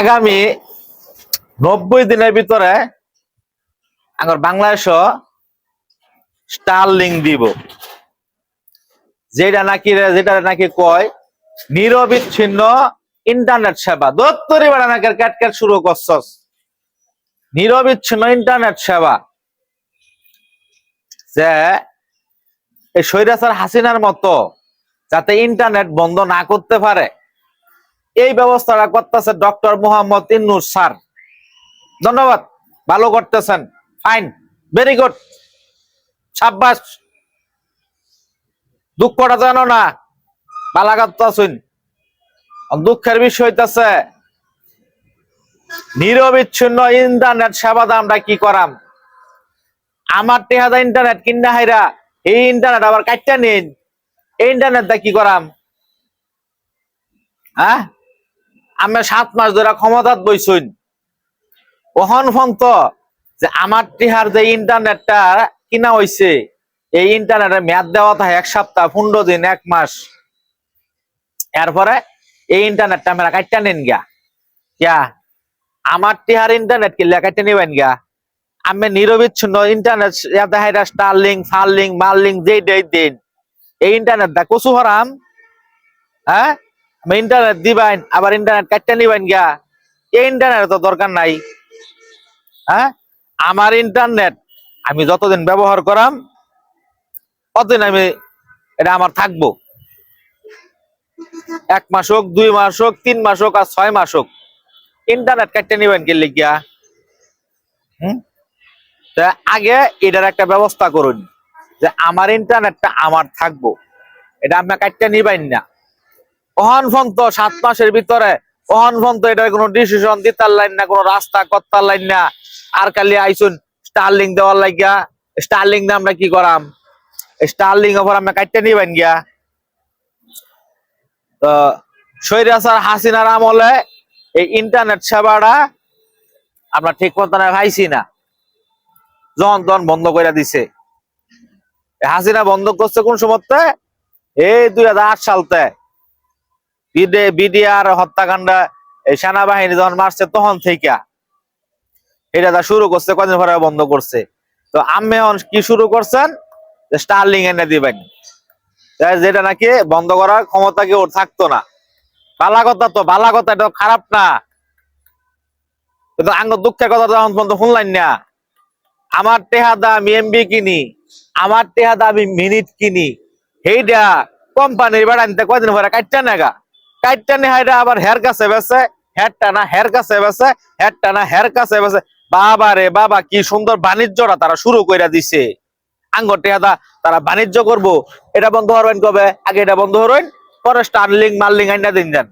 আগামী নব্বই দিনের ভিতরে আমার বাংলাদেশ স্টারলিং দিব। যেটা নাকি যেটা নাকি কয়, নিরবিচ্ছিন্ন ইন্টারনেট সেবা। দত্তরি বেড়া নাকি ক্যাট ক্যাট শুরু করছস। নিরবিচ্ছিন্ন ইন্টারনেট সেবা। যে এই সৈরাসার হাসিনার মতো যাতে ইন্টারনেট বন্ধ না করতে পারে। এই ব্যবস্থাটা করতেছে ডক্টর মোহাম্মদ ইন্নুর স্যার। ধন্যবাদ, ভালো করতেছেন, ফাইন ভেরি গুড সাব্বাস, দুঃখটা জানো না? আছেন দুঃখের বিষয় হইতেছে, নিরবিচ্ছিন্ন ইন্টারনেট সেবা আমরা কি করাম? আমার টেহাদা ইন্টারনেট কিনা হাইরা, এই ইন্টারনেট আবার কাটটা নিন, এই ইন্টারনেট দা কি করাম? হ্যাঁ? আমি সাত মাস ধরে ক্ষমতাত বইছুন ওহন ফন্ত যে আমার টিহার যে ইন্টারনেটটা কিনা হইছে, এই ইন্টারনেটের মেয়াদ দেওয়া থাকে এক সপ্তাহ, পনেরো দিন, এক মাস। এরপরে এই ইন্টারনেটটা আমরা কাটটা নেন গা কিয়া আমার টিহার ইন্টারনেট কিনলে কাটতে নিবেন গা আমি নিরবিচ্ছিন্ন ইন্টারনেট দেখা স্টারলিং ফারলিং মারলিং যেই দিন। এই ইন্টারনেট দা কচু হরাম হ্যাঁ? ইন্টারনেট দিবেন, আবার ইন্টারনেট কাটতে নিবেন গা এই ইন্টারনেট তো দরকার নাই। হ্যাঁ? আমার ইন্টারনেট আমি যতদিন ব্যবহার করাম ততদিন আমি এটা আমার থাকব। এক মাস হোক, দুই মাস হোক, তিন মাস হোক, আর ছয় মাস হোক ইন্টারনেট কাটতে নিবেন কি লিখিয়া? হম? আগে এটার একটা ব্যবস্থা করুন, যে আমার ইন্টারনেটটা আমার থাকব। এটা আপনার কাটতে নিবেন না। অহন ফন্ত সাত মাসের ভিতরে অহন ফন্ত এটার কোনো ডিসিশন দিতার লাইন না, কোনো রাস্তা করতার লাইন না। আর কালি আইসুন স্টারলিং দেওয়ার লাগিয়া স্টারলিং দিয়ে আমরা কি করাম? স্টারলিং ওপর আমরা কাটতে নিবেন গিয়া। তো সৈরাসার হাসিনার আমলে এই ইন্টারনেট সেবাটা আমরা ঠিক মতো না পাইছি না। জন তখন বন্ধ করে দিছে। হাসিনা বন্ধ করছে কোন সময়তে? এই দুই হাজার আট সালতে। বিডিআর হত্যাকাণ্ড সেনাবাহিনী যখন মারছে, তখন থেকে এটা যা শুরু করছে, কদিন পরে বন্ধ করছে। তো আমি কি শুরু করছেন? স্টারলিং এনে দিবেন। যেটা নাকি বন্ধ করার ক্ষমতা কি ওর থাকতো না? বালা কথা তো, বালা কথা, এটা খারাপ না। কিন্তু দুঃখের কথা তখন পর্যন্ত শুনলাম না। আমার টেহাদা আমি এমবি কিনি, আমার টেহাদা আমি মিনিট কিনি, সেইটা কোম্পানির বেড়া নিতে কয়দিন পরে কাটটা নেগা কাটটা নে হাইটা আবার হের কাছে বেছে হের টানা হের কাছে বেছে হের টানা হের কাছে বেছে। বাবা রে বাবা, কি সুন্দর বাণিজ্যটা তারা শুরু করে দিছে। আঙ্গটে হাতা তারা বাণিজ্য করব। এটা বন্ধ হরবেন কবে? আগে এটা বন্ধ হরবেন পরে স্টার্লিং মার্লিং আইনা দিন যান।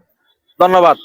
ধন্যবাদ।